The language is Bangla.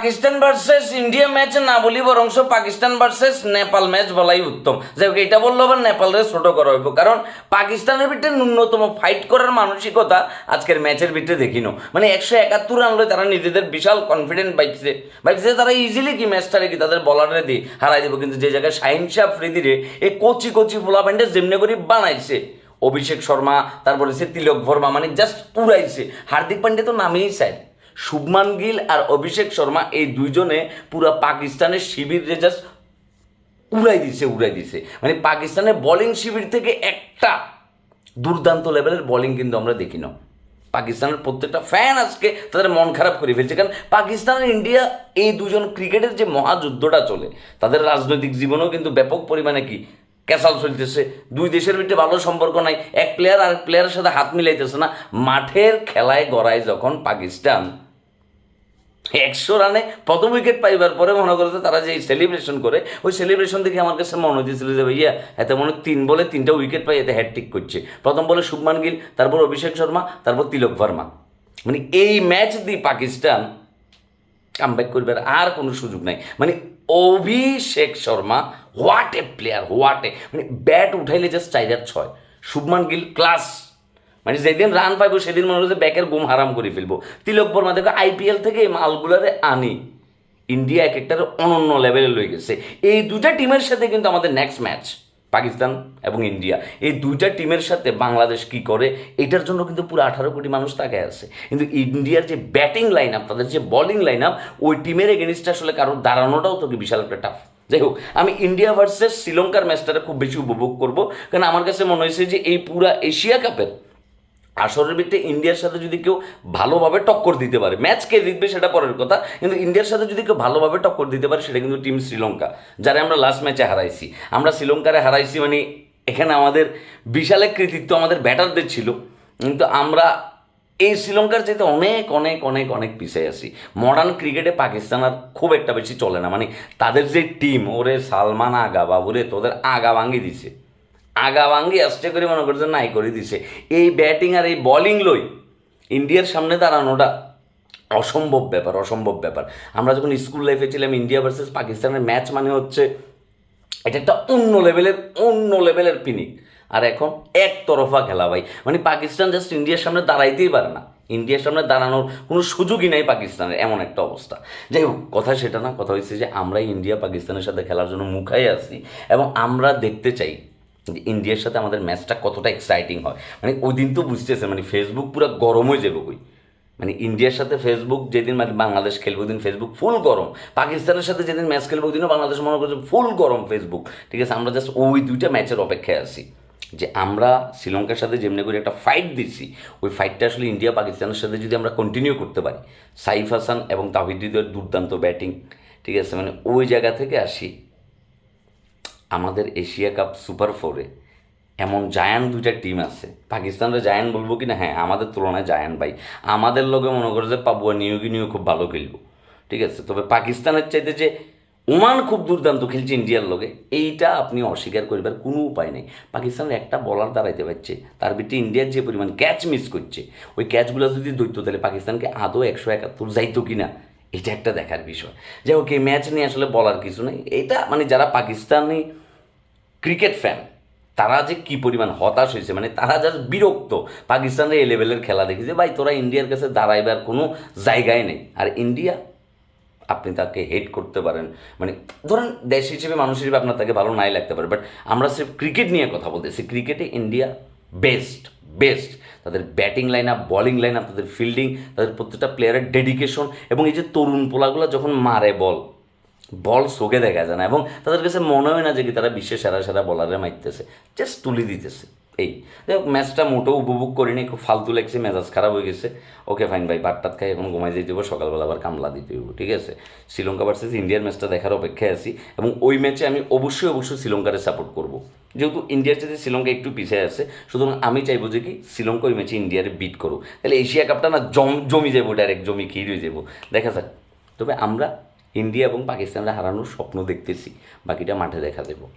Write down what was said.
পাকিস্তান ভার্সেস ইন্ডিয়া ম্যাচ না বলি বরং পাকিস্তান ভার্সেস নেপাল ম্যাচ বলাই উত্তম। যাই হোক এটা বলল আবার নেপালের ছোট করা হইব। কারণ পাকিস্তানের ভিতরে ন্যূনতম ফাইট করার মানসিকতা আজকের ম্যাচের ভিতরে দেখিনো। মানে একশো একাত্তর রানলে তারা নিজেদের বিশাল কনফিডেন্ট পাইছে পাইছে তারা ইজিলি কি ম্যাচটারে কি তাদের বলারে দিয়ে হারাই দেবো। কিন্তু যে জায়গায় শাহিন শাহ ফ্রিদিরে এই কচি কচি ফোলা প্যান্টে যেমনি করে বানাইছে। অভিষেক শর্মা, তারপরে সে তিলক ভর্মা মানে জাস্ট উড়াইছে। হার্দিক পান্ডে তো নামেই চায় শুভমান গিল আর অভিষেক শর্মা এই দুইজনে পুরা পাকিস্তানের শিবিরে জাস্ট উড়াই দিছে উড়াই দিছে। মানে পাকিস্তানের বোলিং শিবির থেকে একটা দুর্দান্ত লেভেলের বোলিং কিন্তু আমরা দেখি না। পাকিস্তানের প্রত্যেকটা ফ্যান আজকে তাদের মন খারাপ করে ফেলছে। কারণ পাকিস্তান আর ইন্ডিয়া এই দুজন ক্রিকেটের যে মহাযুদ্ধটা চলে, তাদের রাজনৈতিক জীবনেও কিন্তু ব্যাপক পরিমাণে কি ক্যাসাল চলতেছে। দুই দেশের ভিতরে ভালো সম্পর্ক নাই। এক প্লেয়ার আর প্লেয়ারের সাথে হাত মিলাইতেছে না। মাঠের খেলায় গড়ায় যখন পাকিস্তান একশো রানে প্রথম উইকেট পাইবার পরে মনে করছে তারা যে সেলিব্রেশন করে, ওই সেলিব্রেশন দেখে আমার কাছে মনে হয়েছিল যে ভাইয়া, এতে মনে তিন বলে তিনটা উইকেট পাই, এতে হ্যাট্রিক করছে। প্রথম বলে শুভমান গিল, তারপর অভিষেক শর্মা, তারপর তিলক ভার্মা। মানে এই ম্যাচ দিয়ে পাকিস্তান কামব্যাক করবার আর কোনো সুযোগ নাই। মানে Abhishek Sharma what a player what a মানে ব্যাট উঠাইলে জাস্ট চাইদার ছয়। শুভমান গিল ক্লাস মানে যেদিন রান পাইবো, সেদিন মনে হচ্ছে ব্যাকের গুম হারাম করে ফেলব। তিলক বর্মা দেখো আইপিএল থেকে এই মালগুলারে আনি। ইন্ডিয়া এক একটার অনন্য লেভেলে লয়ে গেছে। এই দুটা টিমের সাথে কিন্তু আমাদের নেক্সট ম্যাচ পাকিস্তান এবং ইন্ডিয়া। এই দুইটা টিমের সাথে বাংলাদেশ কি করে, এটার জন্য কিন্তু পুরো আঠারো কোটি মানুষ তাকায় আছে। কিন্তু ইন্ডিয়ার যে ব্যাটিং লাইন আপ তাদের যে বোলিং লাইন আপ ওই টিমের এগেনিস্টে আসলে কারোর দাঁড়ানোটাও তোকে বিশাল একটা টাফ যাই হোক, আমি ইন্ডিয়া ভার্সেস শ্রীলঙ্কার ম্যাচটাটা খুব বেশি উপভোগ করব, কারণ আমার কাছে মনে হয়েছে যে এই পুরা এশিয়া কাপের আসরের ভিত্তিতে ইন্ডিয়ার সাথে যদি কেউ ভালোভাবে টক্কর দিতে পারে ম্যাচ কে জিতবে সেটা পরের কথা, কিন্তু ইন্ডিয়ার সাথে যদি কেউ ভালোভাবে টক্কর দিতে পারে, সেটা কিন্তু টিম শ্রীলঙ্কা, যারা আমরা লাস্ট ম্যাচে হারাইছি। আমরা শ্রীলঙ্কারে হারাইছি মানে এখানে আমাদের বিশাল এক কৃতিত্ব আমাদের ব্যাটারদের ছিল, কিন্তু আমরা এই শ্রীলঙ্কার চাইতে অনেক অনেক অনেক অনেক পিছিয়ে আছি। মডার্ন ক্রিকেটে পাকিস্তান আর খুব একটা বেশি চলে না মানে তাদের যে টিম ওরে সালমান আগা বাবুরে, তোদের আগা ভাঙিয়ে দিছে। আগা ভাঙ্গি আস্তে করে মনে করছে, নাই, করে দিছে। এই ব্যাটিং আর এই বোলিং লই ইন্ডিয়ার সামনে দাঁড়ানোটা অসম্ভব ব্যাপার অসম্ভব ব্যাপার। আমরা যখন স্কুল লাইফে ছিলাম, ইন্ডিয়া ভার্সেস পাকিস্তানের ম্যাচ মানে হচ্ছে এটা একটা অন্য লেভেলের অন্য লেভেলের পিনিক আর এখন একতরফা খেলা ভাই। মানে পাকিস্তান জাস্ট ইন্ডিয়ার সামনে দাঁড়াইতেই পারে না। ইন্ডিয়ার সামনে দাঁড়ানোর কোনো সুযোগই নাই পাকিস্তানের, এমন একটা অবস্থা। যাই হোক, কথা সেটা না, কথা হচ্ছে যে আমরা ইন্ডিয়া পাকিস্তানের সাথে খেলার জন্য মুখাই আছি এবং আমরা দেখতে চাই ইন্ডিয়ার সাথে আমাদের ম্যাচটা কতটা এক্সাইটিং হয়। মানে ওই দিন তো বুঝতেছে মানে ফেসবুক পুরো গরম হয়ে যাবে ওই মানে ইন্ডিয়ার সাথে ফেসবুক যেদিন মানে বাংলাদেশ খেলবে ওদিন ফেসবুক ফুল গরম। পাকিস্তানের সাথে যেদিন ম্যাচ খেলবে ওদিনও বাংলাদেশ মনে করছে ফুল গরম ফেসবুক ঠিক আছে, আমরা জাস্ট ওই দুইটা ম্যাচের অপেক্ষায় আছি। যে আমরা শ্রীলঙ্কার সাথে যেমনি করে একটা ফাইট দিচ্ছি ওই ফাইটটা আসলে ইন্ডিয়া পাকিস্তানের সাথে যদি আমরা কন্টিনিউ করতে পারি। সাইফ হাসান এবং তাহিদ হৃদয়ের দুর্দান্ত ব্যাটিং ঠিক আছে মানে ওই জায়গা থেকে আসি আমাদের এশিয়া কাপ সুপার ফোরে এমন জায়ান দুইটা টিম আছে। পাকিস্তানরা জায়ান বলব কি না হ্যাঁ আমাদের তুলনায় জায়ান ভাই। আমাদের লোকে মনে করে যে পাবুয়া নিউ খুব ভালো খেলব। ঠিক আছে? তবে পাকিস্তানের চাইতে যে ওমান খুব দুর্দান্ত খেলছে ইন্ডিয়ার লোকে, এইটা আপনি অস্বীকার করিবার কোনো উপায় নেই। পাকিস্তানের একটা বলার দাঁড়াইতে পারছে, তার ভিতরে ইন্ডিয়ার যে পরিমাণ ক্যাচ মিস করছে, ওই ক্যাচগুলো যদি দৈত্য তাহলে পাকিস্তানকে আদৌ একশো একাত্তর যাইতো কি না এটা একটা দেখার বিষয়। যাই হোক এই ম্যাচ নিয়ে আসলে বলার কিছু নেই। এটা মানে যারা পাকিস্তানি ক্রিকেট ফ্যান তারা যে কি পরিমাণ হতাশ হয়েছে মানে তারা জাস্ট বিরক্ত। পাকিস্তানের এই লেভেলের খেলা দেখি যে ভাই, তোরা ইন্ডিয়ার কাছে দাঁড়াইবার কোনো জায়গায় নেই। আর ইন্ডিয়া, আপনি তাকে হেট করতে পারেন। মানে ধরেন দেশ হিসেবে, মানুষ হিসেবে আপনার তাকে ভালো নাই লাগতে পারে। বাট আমরা সির্ফ ক্রিকেট নিয়ে কথা বলতেছি। ক্রিকেটে ইন্ডিয়া বেস্ট বেস্ট। তাদের batting line up bowling line up তাদের ফিল্ডিং তাদের প্রত্যেকটা প্লেয়ারের ডেডিকেশন এবং এই যে তরুণ পোলাগুলো যখন মারে বল বল সোকে দেখা যায় না এবং তাদের কাছে মনে হয় না যে কি তারা বিশ্বের সেরা সেরা বলারে মারতেছে। জাস্ট তুলি দিতেছে। এই। হোক ম্যাচটা মোটেও উপভোগ করিনি, খুব ফালতু লাগছে, মেজাজ খারাপ হয়ে গেছে। ওকে, ফাইন, ভাই বাটটাত খাই, এখন ঘুমাই যেতে হইব সকালবেলা আবার কামলা দিতে হইব ঠিক আছে? শ্রীলঙ্কা ভার্সেস ইন্ডিয়ার ম্যাচটা দেখার অপেক্ষায় আছি, এবং ওই ম্যাচে আমি অবশ্যই অবশ্যই শ্রীলঙ্কারে সাপোর্ট করব। যেহেতু ইন্ডিয়ার সাথে শ্রীলঙ্কা একটু পিছিয়ে আছে, সুতরাং আমি চাইব যে কি, শ্রীলঙ্কা ওই ম্যাচে ইন্ডিয়ারে বিট করো। তাহলে এশিয়া কাপটা না জম, জমি যাব ডাইরেক্ট জমি ক্ষীর হয়ে যাব। দেখা যাক। তবে আমরা ইন্ডিয়া এবং পাকিস্তানরা হারানোর স্বপ্ন দেখতেছি, বাকিটা মাঠে দেখা দেবো।